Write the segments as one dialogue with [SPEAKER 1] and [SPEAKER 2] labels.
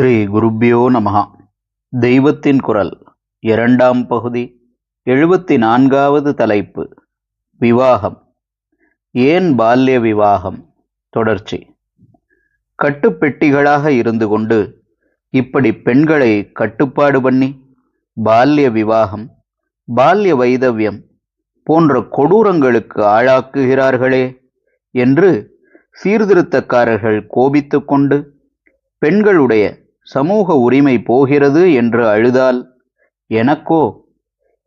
[SPEAKER 1] ஸ்ரீ குருப்பியோ நமகா தெய்வத்தின் குரல் இரண்டாம் பகுதி எழுபத்தி நான்காவது தலைப்பு விவாகம். ஏன் பால்ய விவாகம்? தொடர்ச்சி. கட்டுப்பெட்டிகளாக இருந்து கொண்டு இப்படி பெண்களை கட்டுப்பாடு பண்ணி பால்ய விவாகம் பால்ய வைதவியம் போன்ற கொடூரங்களுக்கு ஆளாக்குகிறார்களே என்று சீர்திருத்தக்காரர்கள் கோபித்து கொண்டு பெண்களுடைய சமூக உரிமை போகிறது என்று அழுதால் எனக்கோ?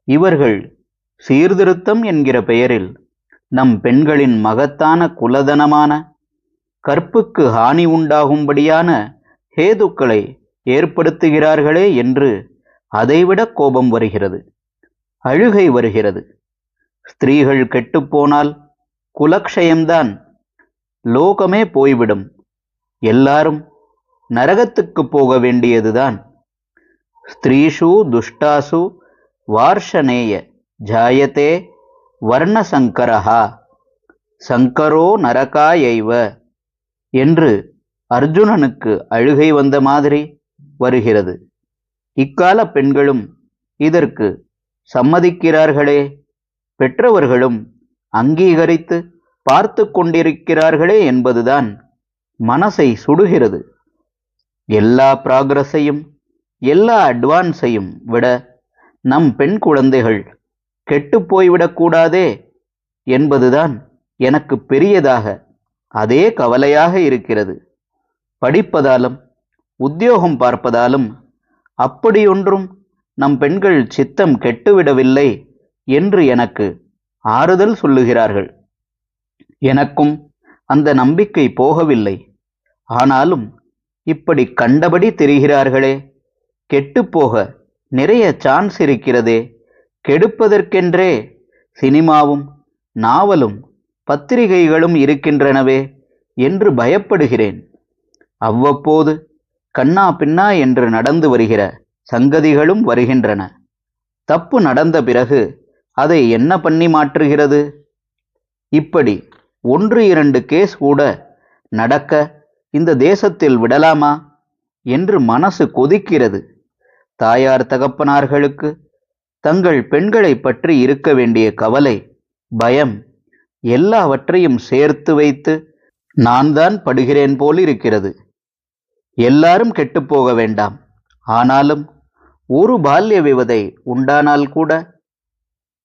[SPEAKER 1] இவர்கள் சீர்திருத்தம் என்கிற பெயரில் நம் பெண்களின் மகத்தான குலதனமான கற்புக்கு ஹானி உண்டாகும்படியான ஹேதுக்களை ஏற்படுத்துகிறார்களே என்று அதைவிட கோபம் வருகிறது அழுகை வருகிறது. ஸ்திரீகள் கெட்டுப்போனால் குலக்ஷயம்தான் லோகமே போய்விடும். எல்லாரும் நரகத்துக்கு போக வேண்டியதுதான். ஸ்திரீஷு துஷ்டாசு வார்ஷனேய ஜாயத்தே வர்ணசங்கரஹா சங்கரோ நரகாயைவ என்று அர்ஜுனனுக்கு அழுகை வந்த மாதிரி வருகிறது. இக்கால பெண்களும் இதற்கு சம்மதிக்கிறார்களே. பெற்றவர்களும் அங்கீகரித்து பார்த்து கொண்டிருக்கிறார்களே என்பதுதான் மனசை சுடுகிறது. எல்லா ப்ராக்ரஸையும் எல்லா அட்வான்ஸையும் விட நம் பெண் குழந்தைகள் கெட்டு போய்விடக்கூடாதே என்பதுதான் எனக்கு பெரியதாக அதே கவலையாக இருக்கிறது. படிப்பதாலும் உத்தியோகம் பார்ப்பதாலும் அப்படியொன்றும் நம் பெண்கள் சித்தம் கெட்டுவிடவில்லை என்று எனக்கு ஆறுதல் சொல்லுகிறார்கள். எனக்கும் அந்த நம்பிக்கை போகவில்லை. ஆனாலும் இப்படி கண்டபடி தெரிகிறார்களே. கெட்டுப்போக நிறைய சான்ஸ் இருக்கிறதே. கெடுப்பதற்கென்றே சினிமாவும் நாவலும் பத்திரிகைகளும் இருக்கின்றனவே என்று பயப்படுகிறேன். அவ்வப்போது கண்ணா பின்னா என்று நடந்து வருகிற சங்கதிகளும் வருகின்றன. தப்பு நடந்த பிறகு அதை என்ன பண்ணி மாற்றுகிறது? இப்படி ஒன்று இரண்டு கேஸ் கூட நடக்க இந்த தேசத்தில் விடலாமா என்று மனசு கொதிக்கிறது. தாயார் தகப்பனார்களுக்கு தங்கள் பெண்களை பற்றி இருக்க வேண்டிய கவலை பயம் எல்லாவற்றையும் சேர்த்து வைத்து நான் தான் படுகிறேன் போல் இருக்கிறது எல்லாரும் கெட்டுப்போக வேண்டாம். ஆனாலும் ஒரு பால்ய விவதை உண்டானால் கூட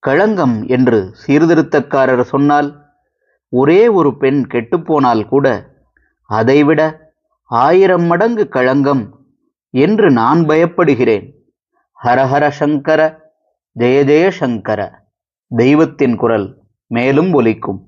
[SPEAKER 1] களங்கம் என்று சீர்திருத்தக்காரர் சொன்னால் ஒரே ஒரு பெண் கெட்டுப்போனால் கூட அதைவிட ஆயிரம் மடங்கு களங்கம் என்று நான் பயப்படுகிறேன். ஹரஹர சங்கர ஜெய ஜெய சங்கர. தெய்வத்தின் குரல் மேலும் ஒலிக்கும்.